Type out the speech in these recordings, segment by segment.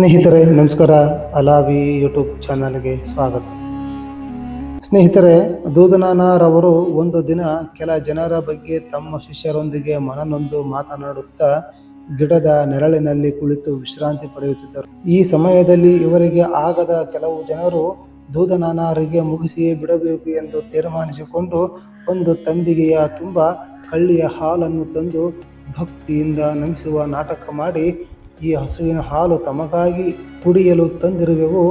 ಸ್ನೇಹಿತರೆ, ನಮಸ್ಕಾರ. ಅಲಾವಿ ಯೂಟ್ಯೂಬ್ ಚಾನಲ್ಗೆ ಸ್ವಾಗತ. ಸ್ನೇಹಿತರೆ, ದೂದನಾನರವರು ಒಂದು ದಿನ ಕೆಲ ಜನರ ಬಗ್ಗೆ ತಮ್ಮ ಶಿಷ್ಯರೊಂದಿಗೆ ಮನನೊಂದು ಮಾತನಾಡುತ್ತಾ ಗಿಡದ ನೆರಳಿನಲ್ಲಿ ಕುಳಿತು ವಿಶ್ರಾಂತಿ ಪಡೆಯುತ್ತಿದ್ದರು. ಈ ಸಮಯದಲ್ಲಿ ಇವರಿಗೆ ಆಗದ ಕೆಲವು ಜನರು ದೂದನಾನರಿಗೆ ಮುಗಿಸಿಯೇ ಬಿಡಬೇಕು ಎಂದು ತೀರ್ಮಾನಿಸಿಕೊಂಡು ಒಂದು ತಂಬಿಗೆಯ ತುಂಬ ಕಳ್ಳಿಯ ಹಾಲನ್ನು ತಂದು ಭಕ್ತಿಯಿಂದ ನಮಿಸುವ ನಾಟಕ ಮಾಡಿ ಈ ಹಸುವಿನ ಹಾಲು ತಮಗಾಗಿ ಕುಡಿಯಲು ತಂದಿರುವೆವು,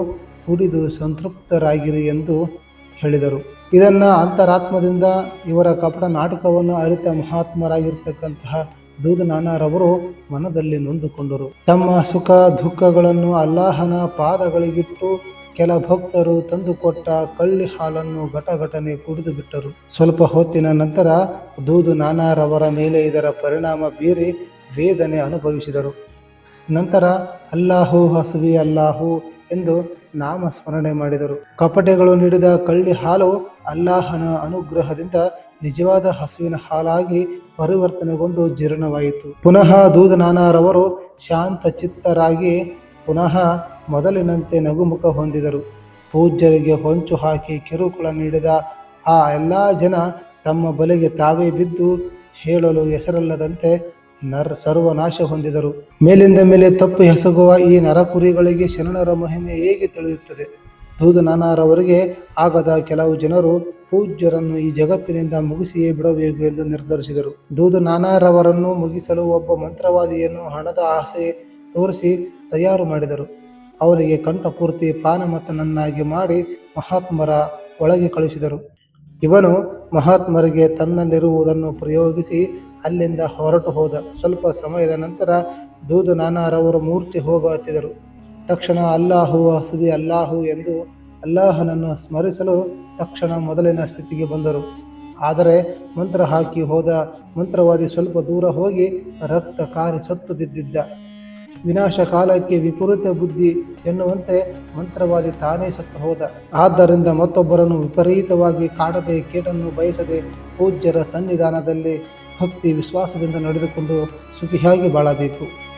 ಕುಡಿದು ಸಂತೃಪ್ತರಾಗಿರಿ ಎಂದು ಹೇಳಿದರು. ಇದನ್ನು ಅಂತರಾತ್ಮದಿಂದ ಇವರ ಕಪಟ ನಾಟಕವನ್ನು ಅರಿತ ಮಹಾತ್ಮರಾಗಿರ್ತಕ್ಕಂತಹ ದೂದನಾನರವರು ಮನದಲ್ಲಿ ನೊಂದುಕೊಂಡರು. ತಮ್ಮ ಸುಖ ದುಃಖಗಳನ್ನು ಅಲ್ಲಾಹನ ಪಾದಗಳಿಗಿಟ್ಟು ಕೆಲ ಭಕ್ತರು ತಂದುಕೊಟ್ಟ ಕಳ್ಳಿ ಹಾಲನ್ನು ಘಟಘಟನೆ ಕುಡಿದು ಬಿಟ್ಟರು. ಸ್ವಲ್ಪ ಹೊತ್ತಿನ ನಂತರ ದೂದು ನಾನಾರವರ ಮೇಲೆ ಇದರ ಪರಿಣಾಮ ಬೀರಿ ವೇದನೆ ಅನುಭವಿಸಿದರು. ನಂತರ ಅಲ್ಲಾಹು ಹಸುವಿ ಅಲ್ಲಾಹು ಎಂದು ನಾಮ ಸ್ಮರಣೆ ಮಾಡಿದರು. ಕಪಟೆಗಳು ನೀಡಿದ ಕಳ್ಳಿ ಹಾಲು ಅಲ್ಲಾಹನ ಅನುಗ್ರಹದಿಂದ ನಿಜವಾದ ಹಸುವಿನ ಹಾಲಾಗಿ ಪರಿವರ್ತನೆಗೊಂಡು ಜೀರ್ಣವಾಯಿತು. ಪುನಃ ದೂದನಾನರವರು ಶಾಂತ ಚಿತ್ತರಾಗಿ ಪುನಃ ಮೊದಲಿನಂತೆ ನಗುಮುಖ ಹೊಂದಿದರು. ಪೂಜ್ಯರಿಗೆ ಹೊಂಚು ಹಾಕಿ ಕಿರುಕುಳ ನೀಡಿದ ಆ ಎಲ್ಲ ಜನ ತಮ್ಮ ಬಲೆಗೆ ತಾವೇ ಬಿದ್ದು ಹೇಳಲು ಹೆಸರಲ್ಲದಂತೆ ನರ್ ಸರ್ವನಾಶ ಹೊಂದಿದರು. ಮೇಲಿಂದ ಮೇಲೆ ತಪ್ಪು ಎಸಗುವ ಈ ನರಕುರಿಗಳಿಗೆ ಶರಣರ ಮಹಿಮೆ ಹೇಗೆ ತಿಳಿಯುತ್ತದೆ? ದೂದನಾನರವರಿಗೆ ಆಗದ ಕೆಲವು ಜನರು ಪೂಜ್ಯರನ್ನು ಈ ಜಗತ್ತಿನಿಂದ ಮುಗಿಸಿಯೇ ಬಿಡಬೇಕು ಎಂದು ನಿರ್ಧರಿಸಿದರು. ದೂದನಾನರವರನ್ನು ಮುಗಿಸಲು ಒಬ್ಬ ಮಂತ್ರವಾದಿಯನ್ನು ಹಣದ ಆಸೆ ತೋರಿಸಿ ತಯಾರು ಮಾಡಿದರು. ಅವರಿಗೆ ಕಂಠಪೂರ್ತಿ ಪಾನಮತನನ್ನಾಗಿ ಮಾಡಿ ಮಹಾತ್ಮರ ಒಳಗೆ ಕಳುಹಿಸಿದರು. ಇವನು ಮಹಾತ್ಮರಿಗೆ ತನ್ನಲ್ಲಿರುವುದನ್ನು ಪ್ರಯೋಗಿಸಿ ಅಲ್ಲಿಂದ ಹೊರಟು ಹೋದ. ಸ್ವಲ್ಪ ಸಮಯದ ನಂತರ ದೂದು ನಾನಾರವರ ಮೂರ್ತಿ ಹೋಗುತ್ತಿದ್ದರು. ತಕ್ಷಣ ಅಲ್ಲಾಹು ಹಸುದಿ ಅಲ್ಲಾಹು ಎಂದು ಅಲ್ಲಾಹನನ್ನು ಸ್ಮರಿಸಲು ತಕ್ಷಣ ಮೊದಲಿನ ಸ್ಥಿತಿಗೆ ಬಂದರು. ಆದರೆ ಮಂತ್ರ ಹಾಕಿ ಹೋದ ಮಂತ್ರವಾದಿ ಸ್ವಲ್ಪ ದೂರ ಹೋಗಿ ರಕ್ತ ಕಾರಿ ಸತ್ತು ಬಿದ್ದಿದ್ದ. ವಿನಾಶ ಕಾಲಕ್ಕೆ ವಿಪರೀತ ಬುದ್ಧಿ ಎನ್ನುವಂತೆ ಮಂತ್ರವಾದಿ ತಾನೇ ಸತ್ತು ಹೋದ. ಆದ್ದರಿಂದ ಮತ್ತೊಬ್ಬರನ್ನು ವಿಪರೀತವಾಗಿ ಕಾಡದೆ ಕೇಟನ್ನು ಬಯಸದೆ ಪೂಜ್ಯರ ಸನ್ನಿಧಾನದಲ್ಲಿ ಭಕ್ತಿ ವಿಶ್ವಾಸದಿಂದ ನಡೆದುಕೊಂಡು ಸುಖಿಯಾಗಿ ಬಾಳಬೇಕು.